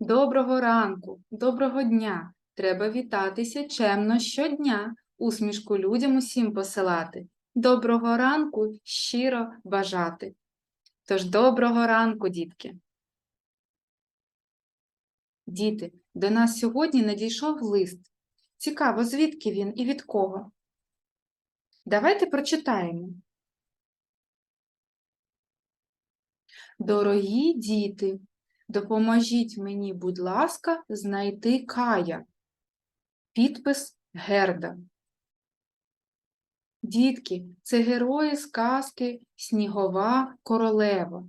Доброго ранку, доброго дня. Треба вітатися чемно щодня, усмішку людям усім посилати. Доброго ранку щиро бажати. Тож доброго ранку, дітки. Діти, до нас сьогодні надійшов лист. Цікаво, звідки він і від кого? Давайте прочитаємо. Дорогі діти, допоможіть мені, будь ласка, знайти Кая. Підпис Герда. Дітки, це герої сказки Снігова королева.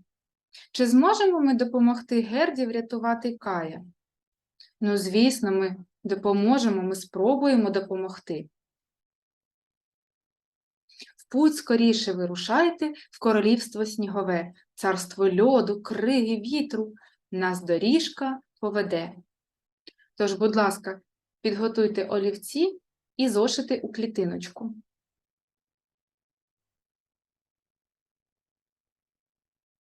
Чи зможемо ми допомогти Герді врятувати Кая? Ну, звісно, ми допоможемо, ми спробуємо допомогти. В путь скоріше вирушайте в королівство снігове, царство льоду, криги, вітру, нас доріжка поведе. Тож, будь ласка, підготуйте олівці і зошити у клітиночку.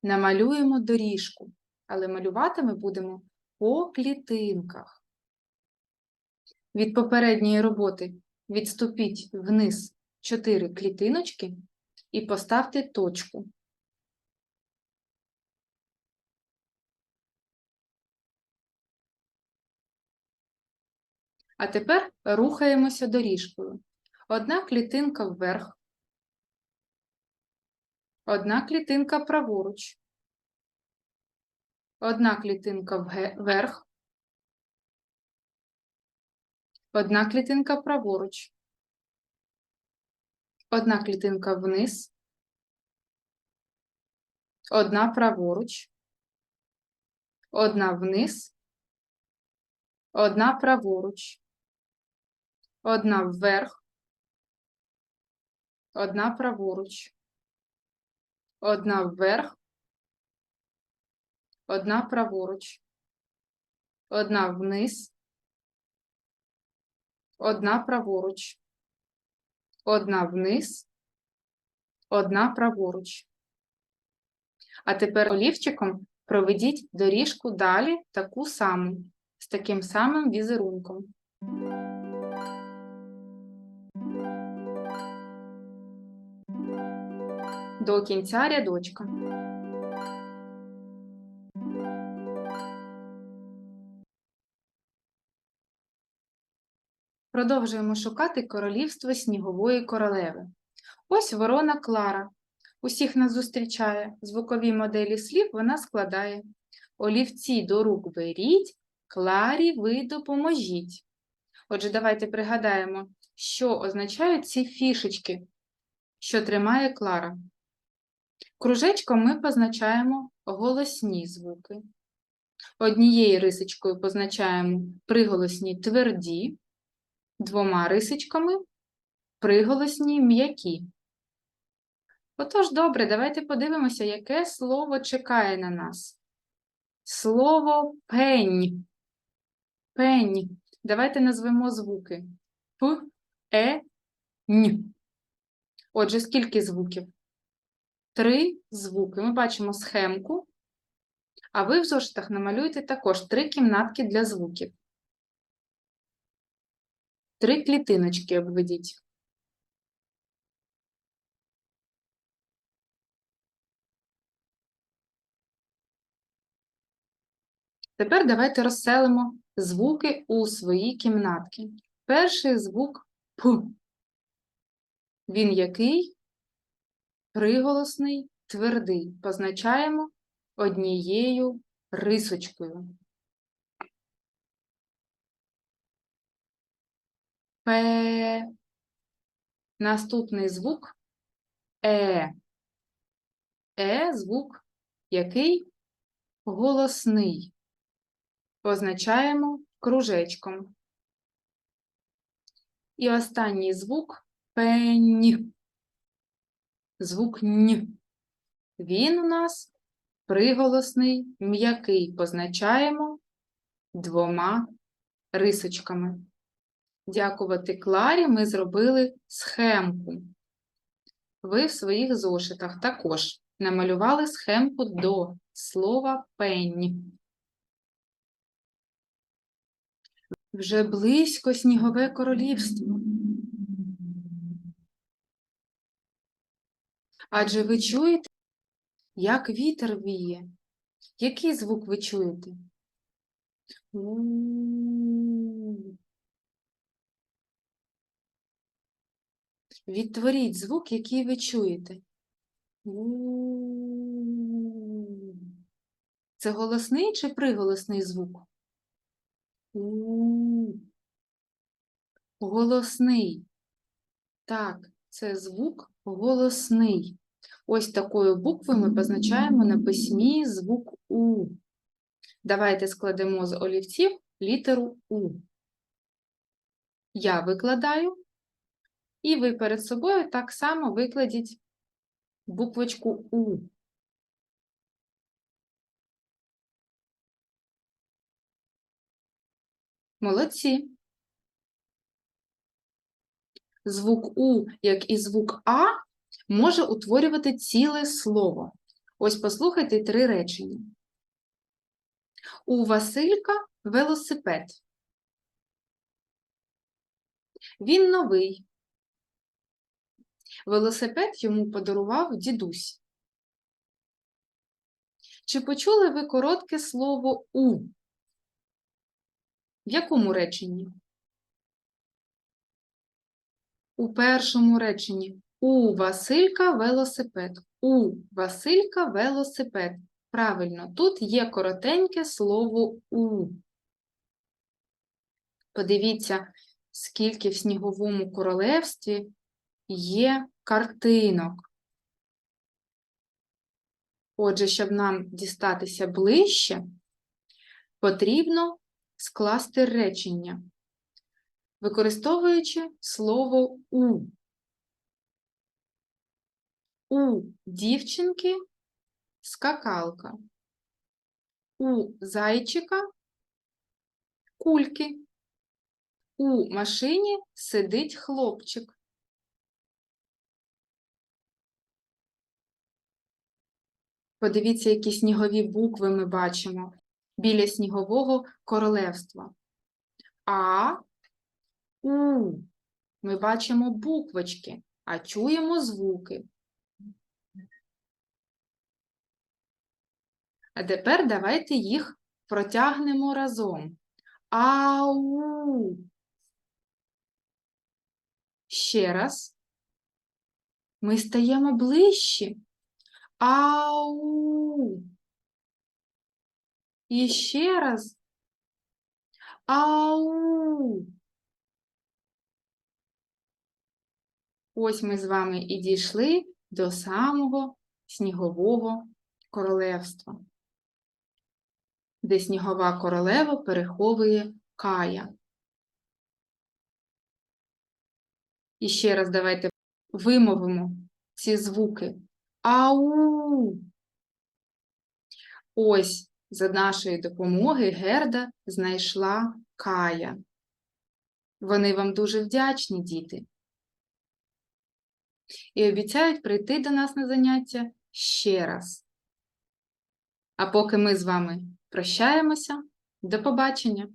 Намалюємо доріжку, але малювати ми будемо по клітинках. Від попередньої роботи відступіть вниз 4 клітиночки і поставте точку. А тепер рухаємося доріжкою. Одна клітинка вверх, одна клітинка праворуч, одна клітинка вверх, одна клітинка праворуч, одна клітинка вниз, одна праворуч, одна вниз, одна праворуч, одна вверх, одна праворуч, одна вверх, одна праворуч, одна вниз, одна праворуч, одна вниз, одна праворуч. А тепер олівчиком проведіть доріжку далі таку саму, з таким самим візерунком. До кінця рядочка. Продовжуємо шукати королівство снігової королеви. Ось ворона Клара. Усіх нас зустрічає. Звукові моделі слів вона складає. Олівці до рук беріть, Кларі ви допоможіть. Отже, давайте пригадаємо, що означають ці фішечки, що тримає Клара. Кружечком ми позначаємо голосні звуки. Однією рисочкою позначаємо приголосні тверді, двома рисочками приголосні м'які. Отож, добре, давайте подивимося, яке слово чекає на нас. Слово пень. Пень. Давайте назвемо звуки. П, Е, Н. Отже, скільки звуків? Три звуки. Ми бачимо схемку, а ви в зошитах намалюєте також три кімнатки для звуків. Три клітиночки обведіть. Тепер давайте розселимо звуки у свої кімнатки. Перший звук П. Він який? Приголосний, твердий. Позначаємо однією рисочкою. П. Наступний звук Е. Е звук який? Голосний. Позначаємо кружечком. І останній звук пень. Звук н. Він у нас приголосний, м'який. Позначаємо двома рисочками. Дякувати Кларі ми зробили схемку. Ви в своїх зошитах також намалювали схемку до слова пень. Вже близько снігове королівство. Адже ви чуєте, як вітер віє. Який звук ви чуєте? Відтворіть звук, який ви чуєте. Це голосний чи приголосний звук? Голосний. Так, це звук голосний. Ось такою буквою ми позначаємо на письмі звук У. Давайте складемо з олівців літеру У. Я викладаю, і ви перед собою так само викладіть буквочку У. Молодці. Звук У, як і звук А, може утворювати ціле слово. Ось послухайте три речення. У Василька велосипед. Він новий. Велосипед йому подарував дідусь. Чи почули ви коротке слово У? В якому реченні? У першому реченні у Василька велосипед. У Василька велосипед. Правильно, тут є коротеньке слово У. Подивіться, скільки в сніговому королевстві є картинок. Отже, щоб нам дістатися ближче, потрібно скласти речення, використовуючи слово У. У дівчинки скакалка. У зайчика кульки. У машині сидить хлопчик. Подивіться, які снігові букви ми бачимо біля снігового королевства. А, У. Ми бачимо буквочки, а чуємо звуки. А тепер давайте їх протягнемо разом. Ау. Ще раз. Ми стаємо ближче. Ау. І ще раз. Ау. Ось ми з вами і дійшли до самого снігового королевства, де снігова королева переховує Кая. І ще раз давайте вимовимо ці звуки. Ау! Ось за нашої допомоги Герда знайшла Кая. Вони вам дуже вдячні, діти. І обіцяють прийти до нас на заняття ще раз. А поки ми з вами прощаємося, до побачення!